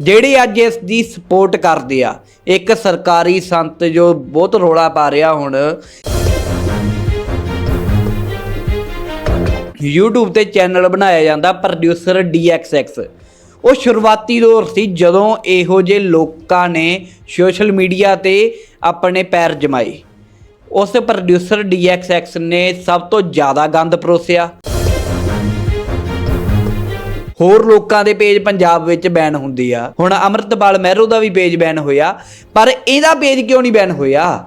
ਜਿਹੜੇ ਅੱਜ ਇਸ ਦੀ ਸਪੋਰਟ ਕਰਦੇ ਆ, ਇੱਕ ਸਰਕਾਰੀ ਸੰਤ ਜੋ ਬਹੁਤ ਰੋਲਾ ਪਾ ਰਿਹਾ ਹੁਣ। YouTube ਤੇ ਚੈਨਲ ਬਣਾਇਆ ਜਾਂਦਾ ਪ੍ਰੋਡਿਊਸਰ DXX ਉਹ ਸ਼ੁਰੂਆਤੀ ਦੌਰ ਸੀ ਜਦੋਂ ਇਹੋ ਜਿਹੇ ਲੋਕਾਂ ਨੇ ਸੋਸ਼ਲ ਮੀਡੀਆ ਤੇ ਆਪਣੇ ਪੈਰ ਜਮਾਏ। ਉਸ ਪ੍ਰੋਡਿਊਸਰ DXX ਨੇ ਸਭ ਤੋਂ ਜ਼ਿਆਦਾ ਗੰਦ ਪਰੋਸਿਆ। ਹੋਰ ਲੋਕਾਂ ਦੇ ਪੇਜ ਪੰਜਾਬ ਵਿੱਚ ਬੈਨ ਹੁੰਦੇ ਆ। ਹੁਣ ਅਮਰਤਪਾਲ ਮਹਿਰੋ ਦਾ ਵੀ ਪੇਜ ਬੈਨ ਹੋਇਆ, ਪਰ ਇਹਦਾ ਪੇਜ ਕਿਉਂ ਨਹੀਂ ਬੈਨ ਹੋਇਆ?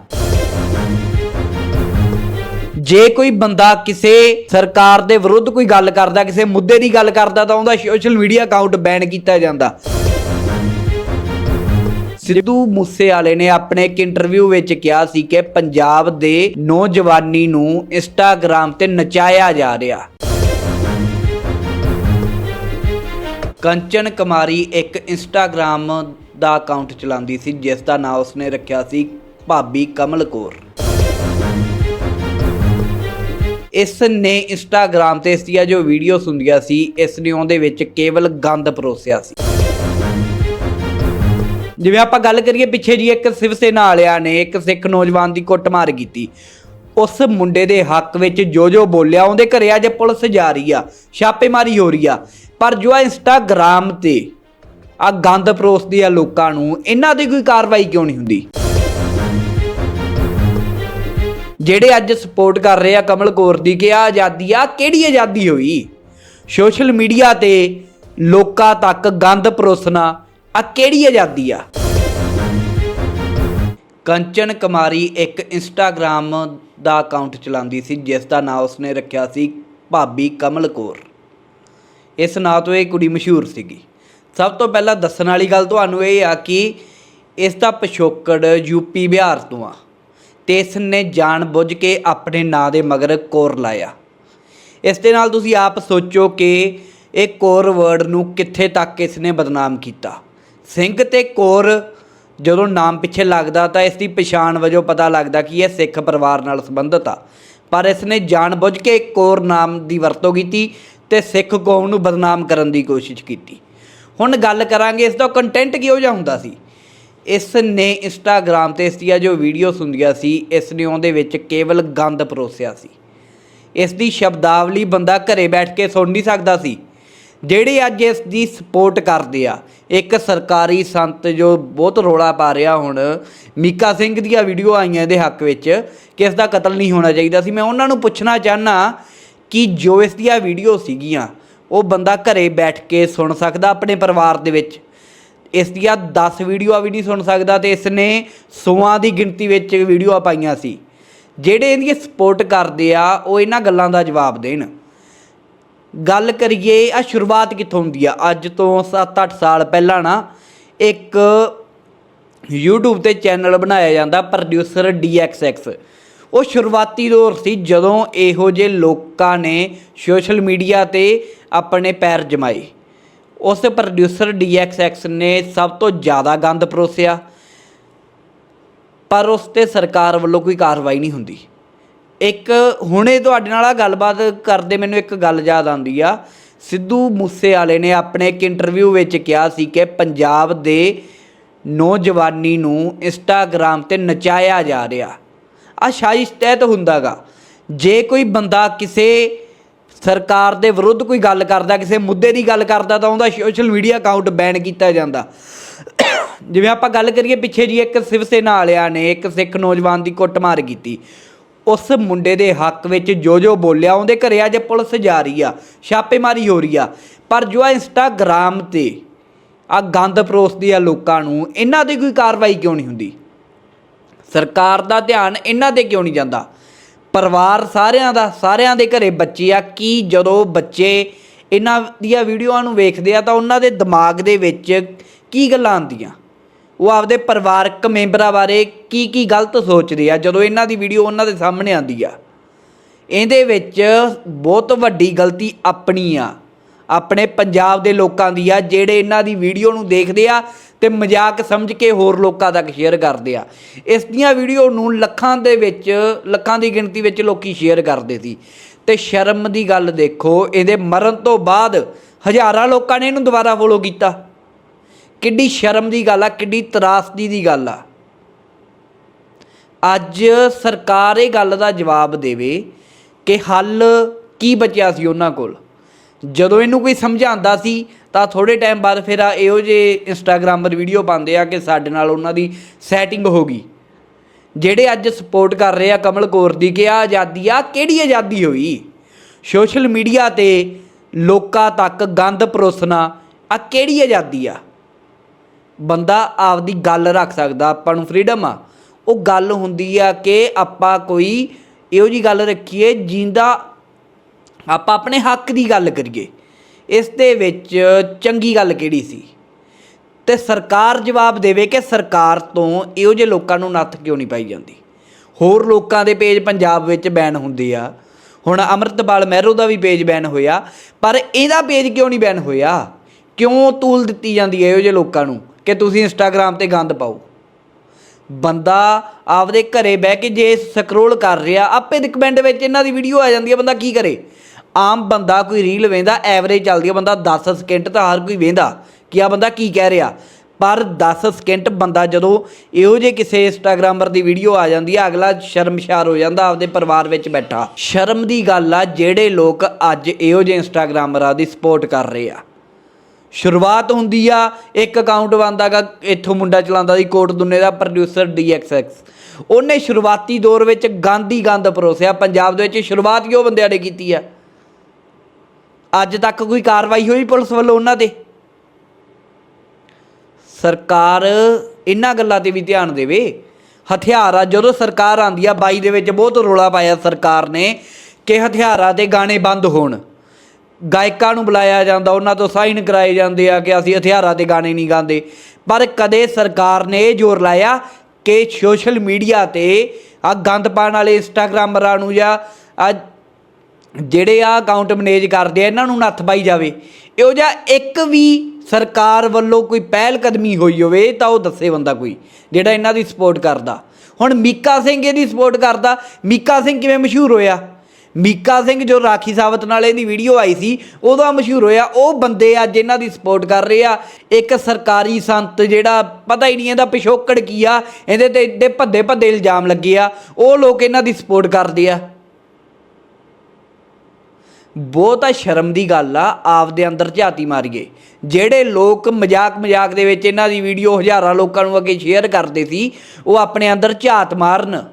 ਜੇ ਕੋਈ ਬੰਦਾ ਕਿਸੇ ਸਰਕਾਰ ਦੇ ਵਿਰੁੱਧ ਕੋਈ ਗੱਲ ਕਰਦਾ, ਕਿਸੇ ਮੁੱਦੇ ਦੀ ਗੱਲ ਕਰਦਾ, ਤਾਂ ਉਹਦਾ ਸੋਸ਼ਲ ਮੀਡੀਆ ਅਕਾਊਂਟ ਬੈਨ ਕੀਤਾ ਜਾਂਦਾ। ਸਿੱਧੂ ਮੂਸੇਵਾਲੇ ਨੇ ਆਪਣੇ ਇੱਕ ਇੰਟਰਵਿਊ ਵਿੱਚ ਕਿਹਾ ਸੀ ਕਿ ਪੰਜਾਬ ਦੇ ਨੌਜਵਾਨੀ ਨੂੰ ਇੰਸਟਾਗ੍ਰam ਤੇ ਨਚਾਇਆ ਜਾ ਰਿਹਾ। ਕੰਚਨ ਕੁਮਾਰੀ ਇੱਕ ਇੰਸਟਾਗ੍ਰam ਦਾ ਅਕਾਊਂਟ ਚਲਾਉਂਦੀ ਸੀ, ਜਿਸ ਦਾ ਨਾਮ ਉਸਨੇ ਰੱਖਿਆ ਸੀ ਭਾਬੀ ਕਮਲ ਕੌਰ। ਇਸ ਨੇ ਇੰਸਟਾਗ੍ਰam ਤੇ ਇਸ ਦੀਆਂ ਜੋ ਵੀਡੀਓਜ਼ ਹੁੰਦੀਆਂ ਸੀ ਇਸ ਨੇ ਉਹਦੇ ਵਿੱਚ ਕੇਵਲ ਗੰਦ ਪਰੋਸਿਆ ਸੀ। ਜਿਵੇਂ ਆਪਾਂ ਗੱਲ ਕਰੀਏ, ਪਿੱਛੇ ਜੀ ਇੱਕ ਸਿਵ ਸੈਨਾ ਵਾਲਿਆਂ ਨੇ ਇੱਕ ਸਿੱਖ ਨੌਜਵਾਨ ਦੀ ਕੁੱਟਮਾਰ ਕੀਤੀ। ਉਸ ਮੁੰਡੇ ਦੇ ਹੱਕ ਵਿੱਚ ਜੋ ਜੋ ਬੋਲਿਆ, ਉਹਦੇ ਘਰੇ ਅੱਜ ਪੁਲਿਸ ਜਾ ਰਹੀ ਆ, ਛਾਪੇਮਾਰੀ ਹੋ ਰਹੀ ਆ। ਪਰ ਜੋ ਆ ਇੰਸਟਾਗ੍ਰam ਤੇ ਆ ਗੰਦ ਪਰੋਸਦੀ ਆ ਲੋਕਾਂ ਨੂੰ, ਇਹਨਾਂ ਦੀ ਕੋਈ ਕਾਰਵਾਈ ਕਿਉਂ ਨਹੀਂ ਹੁੰਦੀ? ਜਿਹੜੇ ਅੱਜ ਸਪੋਰਟ ਕਰ ਰਹੇ ਆ ਕਮਲ ਕੌਰ ਦੀ ਕਿ ਆ ਆਜ਼ਾਦੀ ਆ, ਕਿਹੜੀ ਆਜ਼ਾਦੀ ਹੋਈ? ਸੋਸ਼ਲ ਮੀਡੀਆ ਤੇ ਲੋਕਾਂ ਤੱਕ ਗੰਦ ਪਰੋਸਣਾ, ਆ ਕਿਹੜੀ ਆਜ਼ਾਦੀ ਆ? ਕੰਚਨ ਕੁਮਾਰੀ ਇੱਕ ਇੰਸਟਾਗ੍ਰam ਦਾ ਅਕਾਊਂਟ ਚਲਾਉਂਦੀ ਸੀ, ਜਿਸ ਦਾ ਨਾਮ ਉਸਨੇ ਰੱਖਿਆ ਸੀ ਭਾਬੀ ਕਮਲ ਕੌਰ। ਇਸ ਨਾਂ ਤੋਂ ਇਹ ਕੁੜੀ ਮਸ਼ਹੂਰ ਸੀਗੀ। ਸਭ ਤੋਂ ਪਹਿਲਾਂ ਦੱਸਣ ਵਾਲੀ ਗੱਲ ਤੁਹਾਨੂੰ ਇਹ ਆ ਕਿ ਇਸ ਦਾ ਪਿਛੋਕੜ ਯੂਪੀ ਬਿਹਾਰ ਤੋਂ ਆ ਤੇ ਇਸ ਨੇ ਜਾਣ ਬੁੱਝ ਕੇ ਆਪਣੇ ਨਾਂ ਦੇ ਮਗਰ ਕੌਰ ਲਾਇਆ। ਇਸ ਦੇ ਨਾਲ ਤੁਸੀਂ ਆਪ ਸੋਚੋ ਕਿ ਇਹ ਕੌਰ ਵਰਡ ਨੂੰ ਕਿੱਥੇ ਤੱਕ ਇਸ ਨੇ ਬਦਨਾਮ ਕੀਤਾ। ਸਿੰਘ ਤੇ ਕੌਰ ਜਦੋਂ ਨਾਮ ਪਿੱਛੇ ਲੱਗਦਾ ਤਾਂ ਇਸ ਦੀ ਪਛਾਣ ਵਜੋਂ ਪਤਾ ਲੱਗਦਾ ਕਿ ਇਹ ਸਿੱਖ ਪਰਿਵਾਰ ਨਾਲ ਸੰਬੰਧਿਤ ਆ। ਪਰ ਇਸ ਨੇ ਜਾਣ ਬੁੱਝ ਕੇ ਕੋਰ ਨਾਮ ਦੀ ਵਰਤੋਂ ਕੀਤੀ ਤੇ ਸਿੱਖ ਕੌਮ ਨੂੰ ਬਦਨਾਮ ਕਰਨ ਦੀ ਕੋਸ਼ਿਸ਼ ਕੀਤੀ। ਹੁਣ ਗੱਲ ਕਰਾਂਗੇ ਇਸ ਦਾ ਕੰਟੈਂਟ ਕਿਹੋ ਜਿਹਾ ਹੁੰਦਾ ਸੀ? ਇਸ ਨੇ ਇੰਸਟਾਗ੍ਰam ਤੇ ਇਸ ਦੀਆਂ ਜੋ ਵੀਡੀਓਜ਼ ਹੁੰਦੀਆਂ ਸੀ, ਇਸ ਨੇ ਉਹਦੇ ਵਿੱਚ ਕੇਵਲ ਗੰਦ ਪਰੋਸਿਆ ਸੀ। ਇਸ ਦੀ ਸ਼ਬਦਾਵਲੀ ਬੰਦਾ ਘਰੇ ਬੈਠ ਕੇ ਸੁਣ ਨਹੀਂ ਸਕਦਾ ਸੀ। ਜਿਹੜੇ ਅੱਜ ਇਸ ਦੀ ਸਪੋਰਟ ਕਰਦੇ ਆ, ਇੱਕ ਸਰਕਾਰੀ ਸੰਤ ਜੋ ਬਹੁਤ ਰੋਲਾ ਪਾ ਰਿਹਾ ਹੁਣ, ਮੀਕਾ ਸਿੰਘ ਦੀਆਂ ਵੀਡੀਓ ਆਈਆਂ ਇਹਦੇ ਹੱਕ ਵਿੱਚ, ਕਿ ਇਸ ਦਾ ਕਤਲ ਨਹੀਂ ਹੋਣਾ ਚਾਹੀਦਾ ਸੀ। ਮੈਂ ਉਹਨਾਂ ਨੂੰ ਪੁੱਛਣਾ ਚਾਹਨਾ ਕਿ ਜੋ ਇਸ ਦੀਆਂ ਵੀਡੀਓ ਸੀਗੀਆਂ, ਉਹ ਬੰਦਾ ਘਰੇ ਬੈਠ ਕੇ ਸੁਣ ਸਕਦਾ ਆਪਣੇ ਪਰਿਵਾਰ ਦੇ ਵਿੱਚ? ਇਸ ਦੀਆਂ 10 ਵੀਡੀਓਆਂ ਵੀ ਨਹੀਂ ਸੁਣ ਸਕਦਾ ਤੇ ਇਸ ਨੇ 100 ਦੀ ਗਿਣਤੀ ਵਿੱਚ ਵੀਡੀਓਆਂ ਪਾਈਆਂ ਸੀ। ਜਿਹੜੇ ਇਹਦੀ ਸਪੋਰਟ ਕਰਦੇ ਆ, ਉਹ ਇਹਨਾਂ ਗੱਲਾਂ ਦਾ ਜਵਾਬ ਦੇਣ। ਗੱਲ ਕਰੀਏ ਆ ਸ਼ੁਰੂਆਤ ਕਿੱਥੋਂ ਹੁੰਦੀ ਆ? ਅੱਜ ਤੋਂ 7-8 ਸਾਲ ਪਹਿਲਾਂ ਨਾ, ਇੱਕ YouTube ਤੇ ਚੈਨਲ ਬਣਾਇਆ ਜਾਂਦਾ, ਪ੍ਰੋਡਿਊਸਰ DXX ਉਹ ਸ਼ੁਰੂਆਤੀ ਦੌਰ ਸੀ ਜਦੋਂ ਇਹੋ ਜਿਹੇ ਲੋਕਾਂ ਨੇ ਸੋਸ਼ਲ ਮੀਡੀਆ ਤੇ ਆਪਣੇ ਪੈਰ ਜਮਾਏ। ਉਸ ਪ੍ਰੋਡਿਊਸਰ DXX ਨੇ ਸਭ ਤੋਂ ਜ਼ਿਆਦਾ ਗੰਦ ਪਰੋਸਿਆ, ਪਰ ਉਸ ਤੇ ਸਰਕਾਰ ਵੱਲੋਂ ਕੋਈ ਕਾਰਵਾਈ ਨਹੀਂ ਹੁੰਦੀ। ਇੱਕ ਹੁਣੇ ਤੁਹਾਡੇ ਨਾਲ ਆ ਗੱਲਬਾਤ ਕਰਦੇ ਮੈਨੂੰ ਇੱਕ ਗੱਲ ਯਾਦ ਆਉਂਦੀ ਆ। ਸਿੱਧੂ ਮੂਸੇਵਾਲੇ ਨੇ ਆਪਣੇ ਇੱਕ ਇੰਟਰਵਿਊ ਵਿੱਚ ਕਿਹਾ ਸੀ ਕਿ ਪੰਜਾਬ ਦੇ ਨੌਜਵਾਨੀ ਨੂੰ ਇੰਸਟਾਗ੍ਰam ਤੇ ਨਚਾਇਆ ਜਾ ਰਿਹਾ। ਆ ਸਾਜ਼ਿਸ਼ ਤਹਿਤ ਹੁੰਦਾਗਾ। ਜੇ ਕੋਈ ਬੰਦਾ ਕਿਸੇ ਸਰਕਾਰ ਦੇ ਵਿਰੁੱਧ ਕੋਈ ਗੱਲ ਕਰਦਾ, ਕਿਸੇ ਮੁੱਦੇ ਦੀ ਗੱਲ ਕਰਦਾ, ਤਾਂ ਉਹਦਾ ਸੋਸ਼ਲ ਮੀਡੀਆ ਅਕਾਊਂਟ ਬੈਨ ਕੀਤਾ ਜਾਂਦਾ। ਜਿਵੇਂ ਆਪਾਂ ਗੱਲ ਕਰੀਏ, ਪਿੱਛੇ ਜੀ ਇੱਕ ਸਿਵ ਸੈਨਾ ਵਾਲਿਆਂ ਨੇ ਇੱਕ ਸਿੱਖ ਨੌਜਵਾਨ ਦੀ ਕੁੱਟਮਾਰ ਕੀਤੀ। ਉਸ ਮੁੰਡੇ ਦੇ ਹੱਕ ਵਿੱਚ ਜੋ ਜੋ ਬੋਲਿਆ, ਉਹਦੇ ਘਰੇ ਅੱਜ ਪੁਲਿਸ ਜਾ ਰਹੀ ਆ, ਛਾਪੇਮਾਰੀ ਹੋ ਰਹੀ ਆ। ਪਰ ਜੋ ਆ ਇੰਸਟਾਗ੍ਰਾਮ ਤੇ ਆ ਗੰਦ ਪਰੋਸਦੀ ਆ ਲੋਕਾਂ ਨੂੰ, ਇਹਨਾਂ ਦੀ ਕੋਈ ਕਾਰਵਾਈ ਕਿਉਂ ਨਹੀਂ ਹੁੰਦੀ? ਸਰਕਾਰ ਦਾ ਧਿਆਨ ਇਹਨਾਂ ਤੇ ਕਿਉਂ ਨਹੀਂ ਜਾਂਦਾ? ਪਰਿਵਾਰ ਸਾਰਿਆਂ ਦਾ, ਸਾਰਿਆਂ ਦੇ ਘਰੇ ਬੱਚੇ ਆ, ਕੀ ਜਦੋਂ ਬੱਚੇ ਇਹਨਾਂ ਦੀਆਂ ਵੀਡੀਓਆਂ ਨੂੰ ਵੇਖਦੇ ਆ ਤਾਂ ਉਹਨਾਂ ਦੇ ਦਿਮਾਗ ਦੇ ਵਿੱਚ ਕੀ ਗੱਲਾਂ ਆਉਂਦੀਆਂ? ਉਹ ਆਪਦੇ ਪਰਿਵਾਰਕ ਮੈਂਬਰਾਂ ਬਾਰੇ ਕੀ ਕੀ ਗਲਤ ਸੋਚਦੇ ਆ, ਜਦੋਂ ਇਹਨਾਂ ਦੀ ਵੀਡੀਓ ਉਹਨਾਂ ਦੇ ਸਾਹਮਣੇ ਆਉਂਦੀ ਆ। ਇਹਦੇ ਵਿੱਚ ਬਹੁਤ ਵੱਡੀ ਗਲਤੀ ਆਪਣੀ ਆ। ਆਪਣੇ ਪੰਜਾਬ ਦੇ ਲੋਕਾਂ ਦੀ ਆ, ਜਿਹੜੇ ਇਹਨਾਂ ਦੀ ਵੀਡੀਓ ਨੂੰ ਦੇਖਦੇ ਆ ਤੇ ਮਜ਼ਾਕ ਸਮਝ ਕੇ ਹੋਰ ਲੋਕਾਂ ਤੱਕ ਸ਼ੇਅਰ ਕਰਦੇ ਆ। ਇਸ ਦੀਆਂ ਵੀਡੀਓ ਨੂੰ ਲੱਖਾਂ ਦੇ ਵਿੱਚ, ਲੱਖਾਂ ਦੀ ਗਿਣਤੀ ਵਿੱਚ ਲੋਕੀ ਸ਼ੇਅਰ ਕਰਦੇ ਸੀ। ਤੇ ਸ਼ਰਮ ਦੀ ਗੱਲ ਦੇਖੋ, ਇਹਦੇ ਮਰਨ ਤੋਂ ਬਾਅਦ ਹਜ਼ਾਰਾਂ ਲੋਕਾਂ ਨੇ ਇਹਨੂੰ ਦੁਬਾਰਾ ਫੋਲੋ ਕੀਤਾ। ਕਿੱਡੀ ਸ਼ਰਮ ਦੀ ਗੱਲ ਆ, ਕਿੱਡੀ ਤਰਾਸਦੀ ਦੀ ਗੱਲ ਆ। ਅੱਜ ਸਰਕਾਰ ਇਹ ਗੱਲ ਦਾ ਜਵਾਬ ਦੇਵੇ ਕਿ ਹੱਲ ਕੀ ਬਚਿਆ ਸੀ ਉਹਨਾਂ ਕੋਲ। ਜਦੋਂ ਇਹਨੂੰ ਕੋਈ ਸਮਝਾਉਂਦਾ ਸੀ, ਤਾਂ ਥੋੜੇ ਟਾਈਮ ਬਾਅਦ ਫਿਰ ਆ ਇਹੋ ਜੇ ਇੰਸਟਾਗ੍ਰਾਮ 'ਤੇ ਵੀਡੀਓ ਪਾਉਂਦੇ ਆ ਕਿ ਸਾਡੇ ਨਾਲ ਉਹਨਾਂ ਦੀ ਸੈਟਿੰਗ ਹੋ ਗਈ। ਜਿਹੜੇ ਅੱਜ ਸਪੋਰਟ ਕਰ ਰਹੇ ਆ ਕਮਲ ਕੌਰ ਦੀ ਕਿ ਆ ਆਜ਼ਾਦੀ ਆ ਕਿਹੜੀ ਆਜ਼ਾਦੀ ਹੋਈ? ਸੋਸ਼ਲ ਮੀਡੀਆ ਤੇ ਲੋਕਾਂ ਤੱਕ ਗੰਦ ਪਰੋਸਣਾ ਆ ਕਿਹੜੀ ਆਜ਼ਾਦੀ ਆ? ਬੰਦਾ ਆਪਦੀ ਗੱਲ ਰੱਖ ਸਕਦਾ, ਆਪਾਂ ਨੂੰ ਫ੍ਰੀडम ਆ। ਉਹ ਗੱਲ ਹੁੰਦੀ ਆ ਕਿ ਆਪਾਂ ਕੋਈ ਇਹੋ ਜੀ ਗੱਲ ਰੱਖੀਏ ਜਿੰਦਾ ਆਪਾਂ ਆਪਣੇ ਹੱਕ ਦੀ ਗੱਲ ਕਰੀਏ। ਇਸ ਦੇ ਵਿੱਚ ਚੰਗੀ ਗੱਲ ਕਿਹੜੀ ਸੀ? ਤੇ ਸਰਕਾਰ ਜਵਾਬ ਦੇਵੇ ਕਿ ਸਰਕਾਰ ਤੋਂ ਇਹੋ ਜਿਹੇ ਲੋਕਾਂ ਨੂੰ ਨੱਥ ਕਿਉਂ ਨਹੀਂ ਪਾਈ ਜਾਂਦੀ? ਹੋਰ ਲੋਕਾਂ ਦੇ ਪੇਜ ਪੰਜਾਬ ਵਿੱਚ ਬੈਨ ਹੁੰਦੇ ਆ। ਹੁਣ ਅਮਰਤਪਾਲ ਮਹਿਰੋ ਦਾ ਵੀ ਪੇਜ ਬੈਨ ਹੋਇਆ, ਪਰ ਇਹਦਾ ਪੇਜ ਕਿਉਂ ਨਹੀਂ ਬੈਨ ਹੋਇਆ? ਕਿਉਂ ਤੂਲ ਦਿੱਤੀ ਜਾਂਦੀ ਹੈ ਇਹੋ ਜਿਹੇ ਲੋਕਾਂ ਨੂੰ? ਕਿ ਤੁਸੀਂ ਇੰਸਟਾਗ੍ਰam ਤੇ ਗੰਦ ਪਾਓ। ਬੰਦਾ ਆਪਦੇ ਘਰੇ ਬਹਿ ਕੇ ਜੇ ਸਕਰੋਲ ਕਰ ਰਿਹਾ, ਆਪੇ ਦੇ ਰਿਕਮੈਂਡ ਵਿੱਚ ਇਹਨਾਂ ਦੀ ਵੀਡੀਓ ਆ ਜਾਂਦੀ ਹੈ, ਬੰਦਾ ਕੀ ਕਰੇ? ਆਮ ਬੰਦਾ ਕੋਈ ਰੀਲ ਵੇਂਦਾ ਐਵਰੇਜ ਚੱਲਦੀ ਹੈ, ਬੰਦਾ 10 ਸਕਿੰਟ ਤਾਂ ਹਰ ਕੋਈ ਵੇਂਦਾ ਕਿ ਆ ਬੰਦਾ ਕੀ ਕਹਿ ਰਿਹਾ। ਪਰ 10 ਸਕਿੰਟ ਬੰਦਾ ਜਦੋਂ ਇਹੋ ਜੇ ਕਿਸੇ ਇੰਸਟਾਗ੍ਰਾਮਰ ਦੀ ਵੀਡੀਓ ਆ ਜਾਂਦੀ ਹੈ, ਅਗਲਾ ਸ਼ਰਮਸ਼ਾਰ ਹੋ ਜਾਂਦਾ, ਆਪਦੇ ਪਰਿਵਾਰ ਵਿੱਚ ਬੈਠਾ। ਸ਼ਰਮ ਦੀ ਗੱਲ ਆ, ਜਿਹੜੇ ਲੋਕ ਅੱਜ ਇਹੋ ਜਿਹੇ ਇੰਸਟਾਗ੍ਰਾਮਰਾਂ ਦੀ ਸਪੋਰਟ ਕਰ ਰਹੇ ਆ। ਸ਼ੁਰੂਆਤ ਹੁੰਦੀ ਆ, ਇੱਕ ਅਕਾਊਂਟ ਬੰਦਾਗਾ ਇੱਥੋਂ ਮੁੰਡਾ ਚਲਾਉਂਦਾ ਸੀ, ਕੋਟ ਦੁੰਨੇ ਦਾ ਪ੍ਰੋਡਿਊਸਰ DXX ਉਹਨੇ ਸ਼ੁਰੂਆਤੀ ਦੌਰ ਵਿੱਚ ਗਾਂਧੀ ਗੰਦ ਪਰੋਸਿਆ, ਪੰਜਾਬ ਦੇ ਵਿੱਚ ਸ਼ੁਰੂਆਤ ਹੀ ਉਹ ਬੰਦਿਆਂ ਨੇ ਕੀਤੀ ਆ? ਅੱਜ ਤੱਕ ਕੋਈ ਕਾਰਵਾਈ ਹੋਈ ਪੁਲਿਸ ਵੱਲੋਂ ਉਹਨਾਂ ਤੇ? ਸਰਕਾਰ ਇਹਨਾਂ ਗੱਲਾਂ ਤੇ ਵੀ ਧਿਆਨ ਦੇਵੇ। ਹਥਿਆਰ, ਜਦੋਂ ਸਰਕਾਰ ਆਂਦੀ ਆ 22 ਦੇ ਵਿੱਚ ਬਹੁਤ ਰੋਲਾ ਪਾਇਆ ਸਰਕਾਰ ਨੇ, ਕਿ ਹਥਿਆਰਾਂ ਦੇ ਗਾਣੇ ਬੰਦ ਹੋਣ। ਗਾਇਕਾਂ ਨੂੰ ਬੁਲਾਇਆ ਜਾਂਦਾ, ਉਹਨਾਂ ਤੋਂ ਸਾਈਨ ਕਰਾਏ ਜਾਂਦੇ ਆ ਕਿ ਅਸੀਂ ਹਥਿਆਰਾਂ ਤੇ ਗਾਣੇ ਨਹੀਂ ਗਾਉਂਦੇ। ਪਰ ਕਦੇ ਸਰਕਾਰ ਨੇ ਇਹ ਜ਼ੋਰ ਲਾਇਆ ਕਿ ਸੋਸ਼ਲ ਮੀਡੀਆ ਤੇ ਆ ਗੰਦ ਪਾਉਣ ਵਾਲੇ ਇੰਸਟਾਗ੍ਰਾਮਰਾਂ ਨੂੰ ਜਾਂ ਆ ਜਿਹੜੇ ਆ ਅਕਾਊਂਟ ਮੈਨੇਜ ਕਰਦੇ ਆ, ਇਹਨਾਂ ਨੂੰ ਨੱਥ ਪਾਈ ਜਾਵੇ। ਇਹੋ ਜਿਹਾ ਇੱਕ ਵੀ ਸਰਕਾਰ ਵੱਲੋਂ ਕੋਈ ਪਹਿਲ ਕਦਮੀ ਹੋਈ ਹੋਵੇ ਤਾਂ ਉਹ ਦੱਸੇ ਬੰਦਾ ਕੋਈ, ਜਿਹੜਾ ਇਹਨਾਂ ਦੀ ਸਪੋਰਟ ਕਰਦਾ। ਹੁਣ ਮੀਕਾ ਸਿੰਘ ਇਹਦੀ ਸਪੋਰਟ ਕਰਦਾ। ਮੀਕਾ ਸਿੰਘ ਕਿਵੇਂ ਮਸ਼ਹੂਰ ਹੋਇਆ? ਮੀਕਾ ਸਿੰਘ ਜੋ ਰਾਖੀ ਸਾਵਤ ਨਾਲ ਇਹਦੀ ਵੀਡੀਓ ਆਈ ਸੀ ਉਦੋਂ ਮਸ਼ਹੂਰ ਹੋਇਆ, ਉਹ ਬੰਦੇ ਅੱਜ ਇਹਨਾਂ ਦੀ ਸਪੋਰਟ ਕਰ ਰਹੇ ਆ। ਇੱਕ ਸਰਕਾਰੀ ਸੰਤ ਜਿਹੜਾ ਪਤਾ ਹੀ ਨਹੀਂ ਇਹਦਾ ਪਿਛੋਕੜ ਕੀ ਆ, ਇਹਦੇ ਤੇ ਏਡੇ ਭੱਦੇ ਭੱਦੇ ਇਲਜ਼ਾਮ ਲੱਗੇ ਆ, ਉਹ ਲੋਕ ਇਹਨਾਂ ਦੀ ਸਪੋਰਟ ਕਰਦੇ ਆ। ਬਹੁਤਾ ਸ਼ਰਮ ਦੀ ਗੱਲ ਆ, ਆਪਦੇ ਅੰਦਰ ਝਾਤੀ ਮਾਰੀਏ। ਜਿਹੜੇ ਲੋਕ ਮਜ਼ਾਕ ਮਜ਼ਾਕ ਦੇ ਵਿੱਚ ਇਹਨਾਂ ਦੀ ਵੀਡੀਓ ਹਜ਼ਾਰਾਂ ਲੋਕਾਂ ਨੂੰ ਅੱਗੇ ਸ਼ੇਅਰ ਕਰਦੇ ਸੀ, ਉਹ ਆਪਣੇ ਅੰਦਰ ਝਾਤ ਮਾਰਨ।